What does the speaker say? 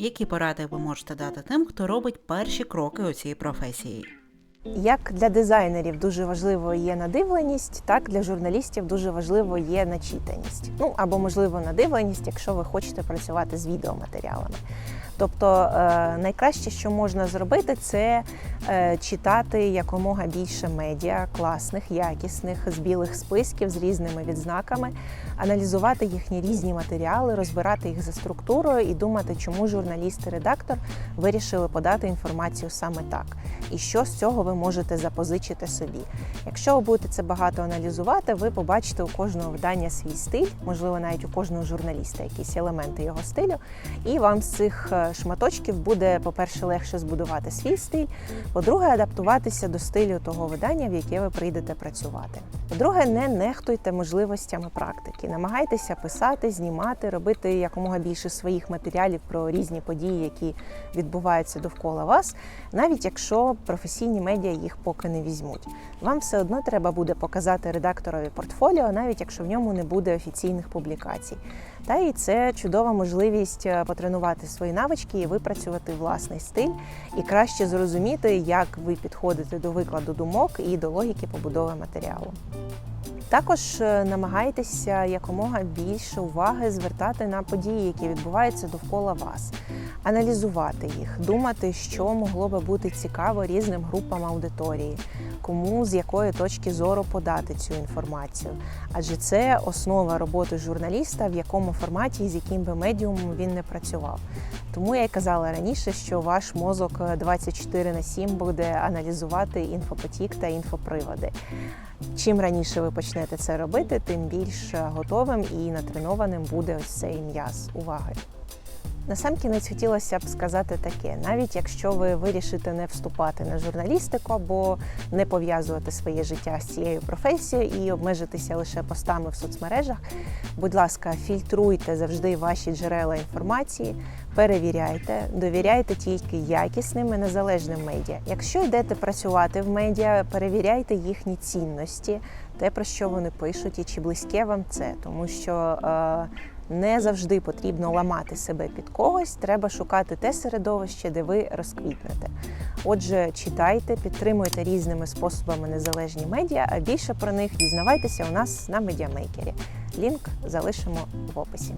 Які поради ви можете дати тим, хто робить перші кроки у цій професії? Як для дизайнерів дуже важливо є надивленість, так для журналістів дуже важливо є начитаність. Ну або можливо надивленість, якщо ви хочете працювати з відеоматеріалами. Тобто е, найкраще, що можна зробити, це е, читати якомога більше медіа, класних, якісних, з білих списків з різними відзнаками, аналізувати їхні різні матеріали, розбирати їх за структурою і думати, чому журналіст і редактор вирішили подати інформацію саме так, і що з цього ви можете запозичити собі. Якщо ви будете це багато аналізувати, ви побачите у кожного видання свій стиль, можливо, навіть у кожного журналіста якісь елементи його стилю, і вам з цих е, шматочків буде, по-перше, легше збудувати свій стиль, по-друге, адаптуватися до стилю того видання, в яке ви прийдете працювати. По-друге, не нехтуйте можливостями практики. Намагайтеся писати, знімати, робити якомога більше своїх матеріалів про різні події, які відбуваються довкола вас, навіть якщо професійні медіа їх поки не візьмуть. Вам все одно треба буде показати редакторові портфоліо, навіть якщо в ньому не буде офіційних публікацій. Та і це чудова можливість е, потренувати свої навички і випрацювати власний стиль, і краще зрозуміти, як ви підходите до викладу думок і до логіки побудови матеріалу. Також е, намагайтеся якомога більше уваги звертати на події, які відбуваються довкола вас, аналізувати їх, думати, що могло би бути цікаво різним групам аудиторії, кому з якої точки зору подати цю інформацію. Адже це основа роботи журналіста, в якому форматі і з яким би медіумом він не працював. Тому я й казала раніше, що ваш мозок 24 на 7 буде аналізувати інфопотік та інфоприводи. Чим раніше ви почнете це робити, тим більш готовим і натренованим буде ось цей м'яз уваги. Насамкінець хотілося б сказати таке: навіть якщо ви вирішите не вступати на журналістику або не пов'язувати своє життя з цією професією і обмежитися лише постами в соцмережах, будь ласка, фільтруйте завжди ваші джерела інформації, перевіряйте, довіряйте тільки якісним і незалежним медіа. Якщо йдете працювати в медіа, перевіряйте їхні цінності, те про що вони пишуть, і чи близьке вам це, тому що. Е, не завжди потрібно ламати себе під когось, треба шукати те середовище, де ви розквітнете. Отже, читайте, підтримуйте різними способами незалежні медіа, а більше про них дізнавайтеся у нас на медіамейкері. Лінк залишимо в описі.